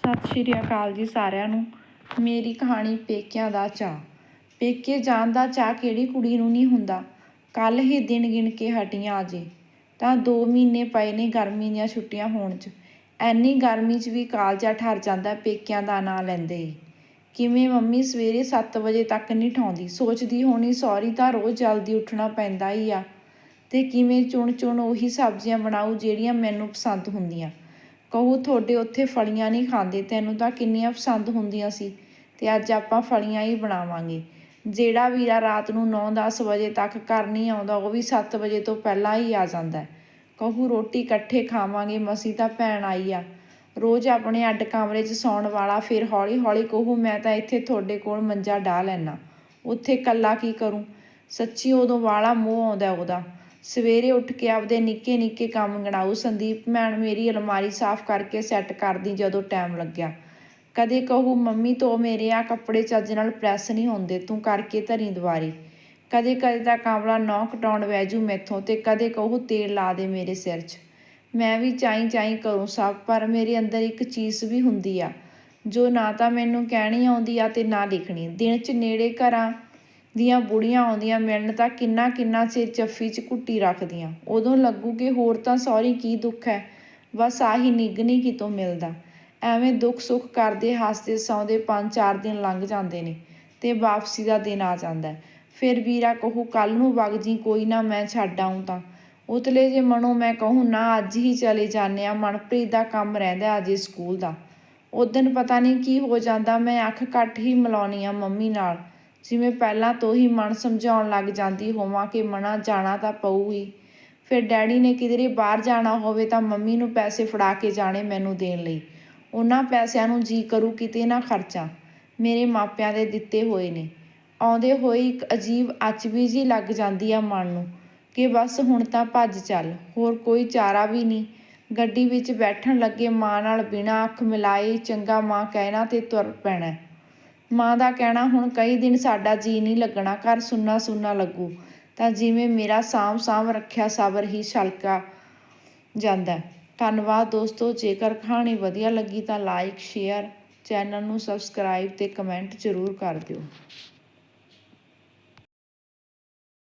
ਸਤਿ ਸ਼੍ਰੀ ਅਕਾਲ ਜੀ ਸਾਰਿਆਂ ਨੂੰ। ਮੇਰੀ ਕਹਾਣੀ ਪੇਕਿਆਂ ਦਾ ਚਾਅ। ਪੇਕੇ ਜਾਣ ਦਾ ਚਾਹ ਕਿਹੜੀ ਕੁੜੀ ਨੂੰ ਨਹੀਂ ਹੁੰਦਾ? ਕੱਲ ਹੀ ਦਿਨ ਗਿਣ ਕੇ ਹਟੀਆਂ ਅਜੇ। ਤਾਂ 2 ਮਹੀਨੇ ਪਏ ਨੇ ਗਰਮੀ ਦੀਆਂ ਛੁੱਟੀਆਂ ਹੋਣ 'ਚ। ਐਨੀ ਗਰਮੀ 'ਚ ਵੀ ਕਾਲਜਾ ਠਰ ਜਾਂਦਾ ਪੇਕਿਆਂ ਦਾ ਨਾਂ ਲੈਂਦੇ। ਹੀ ਕਿਵੇਂ ਮੰਮੀ ਸਵੇਰੇ 7 ਵਜੇ ਤੱਕ ਨਹੀਂ ਠਾਉਂਦੀ? ਸੋਚਦੀ ਹੋਣੀ ਸੌਰੀ ਤਾਂ ਰੋਜ਼ ਜਲਦੀ ਉੱਠਣਾ ਪੈਂਦਾ ਹੀ ਆ। ਤੇ ਕਿਵੇਂ ਚੁਣ ਚੁਣ ਉਹੀ ਸਬਜ਼ੀਆਂ ਬਣਾਉ ਜਿਹੜੀਆਂ ਮੈਨੂੰ ਪਸੰਦ ਹੁੰਦੀਆਂ? ਕਹੂ, ਤੁਹਾਡੇ ਉੱਥੇ ਫਲੀਆਂ ਨਹੀਂ ਖਾਂਦੇ, ਤੈਨੂੰ ਤਾਂ ਕਿੰਨੀਆਂ ਪਸੰਦ ਹੁੰਦੀਆਂ ਸੀ, ਤੇ ਅੱਜ ਆਪਾਂ ਫਲੀਆਂ ਹੀ ਬਣਾਵਾਂਗੇ। ਜਿਹੜਾ ਵੀਰਾ ਰਾਤ ਨੂੰ 9-10 ਵਜੇ ਤੱਕ ਘਰ ਨਹੀਂ ਆਉਂਦਾ, ਉਹ ਵੀ 7 ਵਜੇ ਤੋਂ ਪਹਿਲਾਂ ਹੀ ਆ ਜਾਂਦਾ ਕਹੂ, ਰੋਟੀ ਇਕੱਠੇ ਖਾਵਾਂਗੇ, ਮਸੀ ਤਾਂ ਭੈਣ ਆਈ ਆ। ਰੋਜ਼ ਆਪਣੇ ਅੱਡ ਕਮਰੇ 'ਚ ਸੌਣ ਵਾਲਾ ਫਿਰ ਹੌਲੀ ਹੌਲੀ ਕਹੂ, ਮੈਂ ਤਾਂ ਇੱਥੇ ਤੁਹਾਡੇ ਕੋਲ ਮੰਜਾ ਢਾ ਲੈਣਾ ਉੱਥੇ ਕੱਲਾ ਕੀ ਕਰੂੰ? ਸੱਚੀ ਉਦੋਂ ਵਾਲਾ ਮੋਹ ਆਉਂਦਾ ਉਹਦਾ। ਸਵੇਰੇ ਉੱਠ ਕੇ ਆਪਦੇ ਨਿੱਕੇ ਨਿੱਕੇ ਕੰਮ ਗਣਾਉ ਸੰਦੀਪ, ਭੈਣ, ਮੇਰੀ ਅਲਮਾਰੀ ਸਾਫ਼ ਕਰਕੇ ਸੈੱਟ ਕਰਦੀ ਜਦੋਂ ਟਾਈਮ ਲੱਗਿਆ। ਕਦੇ ਕਹੂ, ਮੰਮੀ ਤੋਂ ਮੇਰੇ ਆ ਕੱਪੜੇ ਚੱਜ ਨਾਲ ਪ੍ਰੈਸ ਨਹੀਂ ਹੁੰਦੇ, ਤੂੰ ਕਰਕੇ ਧਰੀ ਦੁਆਰੀ ਕਦੇ ਕਦੇ ਤਾਂ ਕਾਂਵਲਾ ਨੌ ਕਟਾਉਣ ਵੈਜੂ ਮੈਥੋਂ ਤੇ ਕਦੇ ਕਹੂ, ਤੇਲ ਲਾ ਦੇ ਮੇਰੇ ਸਿਰ 'ਚ। ਮੈਂ ਵੀ ਚਾਈ ਚਾਈ ਕਰੂੰ ਸਭ ਪਰ ਮੇਰੇ ਅੰਦਰ ਇੱਕ ਚੀਜ਼ ਵੀ ਹੁੰਦੀ ਆ, ਜੋ ਨਾ ਤਾਂ ਮੈਨੂੰ ਕਹਿਣੀ ਆਉਂਦੀ ਆ ਤੇ ਨਾ ਲਿਖਣੀ ਦਿਨ 'ਚ ਨੇੜੇ ਘਰਾਂ ਦੀਆਂ ਬੁੜੀਆਂ ਆਉਂਦੀਆਂ ਮਿਲਣ ਤਾਂ ਕਿੰਨਾ ਕਿੰਨਾ ਚਿਰ ਜੱਫੀ 'ਚ ਘੁੱਟੀ ਰੱਖਦੀਆਂ। ਉਦੋਂ ਲੱਗੂਗੇ ਹੋਰ ਤਾਂ ਸੌਰੀ ਕੀ ਦੁੱਖ ਹੈ। ਬਸ ਆਹੀ ਨਿਗਨੀ ਕਿਤੋਂ ਮਿਲਦਾ। ਐਵੇਂ ਦੁੱਖ ਸੁੱਖ ਕਰਦੇ ਹੱਸਦੇ ਸੌਂਦੇ ਪੰਜ ਚਾਰ ਦਿਨ ਲੰਘ ਜਾਂਦੇ ਨੇ ਤੇ ਵਾਪਸੀ ਦਾ ਦਿਨ ਆ ਜਾਂਦਾ ਫਿਰ ਵੀਰਾ ਕਹੂ ਕੱਲ ਨੂੰ ਵਗ ਜੀ, ਕੋਈ ਨਾ ਮੈਂ ਛੱਡ ਆਊਂ ਤਾਂ। ਉਤਲੇ ਜੇ ਮਨੋਂ ਮੈਂ ਕਹੂੰ, ਨਾ, ਅੱਜ ਹੀ ਚਲੇ ਜਾਂਦੇ ਆ ਮਨਪ੍ਰੀਤ ਦਾ ਕੰਮ ਰਹਿੰਦਾ ਅਜੇ ਸਕੂਲ ਦਾ। ਉਦੋਂ ਪਤਾ ਨਹੀਂ ਕੀ ਹੋ ਜਾਂਦਾ, ਮੈਂ ਅੱਖ ਘੱਟ ਹੀ ਮਿਲਾਉਣੀ ਆ ਮੰਮੀ ਨਾਲ। ਜਿਵੇਂ ਪਹਿਲਾਂ ਤੋਂ ਹੀ ਮਨ ਸਮਝਾਉਣ ਲੱਗ ਜਾਂਦੀ ਹੋਵਾਂ ਕਿ ਮਨਾ ਜਾਣਾ ਤਾਂ ਪਊ ਹੀ ਫਿਰ ਡੈਡੀ ਨੇ ਕਿਧਰੇ ਬਾਹਰ ਜਾਣਾ ਹੋਵੇ ਤਾਂ ਮੰਮੀ ਨੂੰ ਪੈਸੇ ਫੜਾ ਕੇ ਜਾਣੇ ਮੈਨੂੰ ਦੇਣ ਲਈ। ਉਹਨਾਂ ਪੈਸਿਆਂ ਨੂੰ ਜੀ ਕਰੂ ਕਿਤੇ ਨਾ ਖਰਚਾ। ਮੇਰੇ ਮਾਪਿਆਂ ਦੇ ਦਿੱਤੇ ਹੋਏ ਨੇ। ਆਉਂਦੇ ਹੋਏ ਇੱਕ ਅਜੀਬ ਅਚਬੀ ਜੀ ਲੱਗ ਜਾਂਦੀ ਆ ਮਨ ਨੂੰ ਕਿ ਬਸ ਹੁਣ ਤਾਂ ਭੱਜ ਚੱਲ, ਹੋਰ ਕੋਈ ਚਾਰਾ ਵੀ ਨਹੀਂ। ਗੱਡੀ ਵਿੱਚ ਬੈਠਣ ਲੱਗੇ ਮਾਂ ਨਾਲ ਬਿਨਾਂ ਅੱਖ ਮਿਲਾਏ ਚੰਗਾ ਮਾਂ ਕਹਿਣਾ ਤੇ ਤੁਰ ਪੈਣਾ। ਮਾਂ ਦਾ ਕਹਿਣਾ, ਹੁਣ ਕਈ ਦਿਨ ਸਾਡਾ ਜੀ ਨਹੀਂ ਲੱਗਣਾ, ਘਰ ਸੁੰਨਾ ਸੁੰਨਾ ਲੱਗੂ। ਤਾਂ ਜਿਵੇਂ ਮੇਰਾ ਸਾਂਭ ਸਾਂਭ ਰੱਖਿਆ ਸਬਰ ਹੀ ਛਲਕਾ ਜਾਂਦਾ ਧੰਨਵਾਦ ਦੋਸਤੋ, ਜੇਕਰ ਕਹਾਣੀ ਵਧੀਆ ਲੱਗੀ ਤਾਂ ਲਾਈਕ, ਸ਼ੇਅਰ, ਚੈਨਲ ਨੂੰ ਸਬਸਕ੍ਰਾਈਬ ਤੇ ਕਮੈਂਟ ਜ਼ਰੂਰ ਕਰ ਦਿਓ।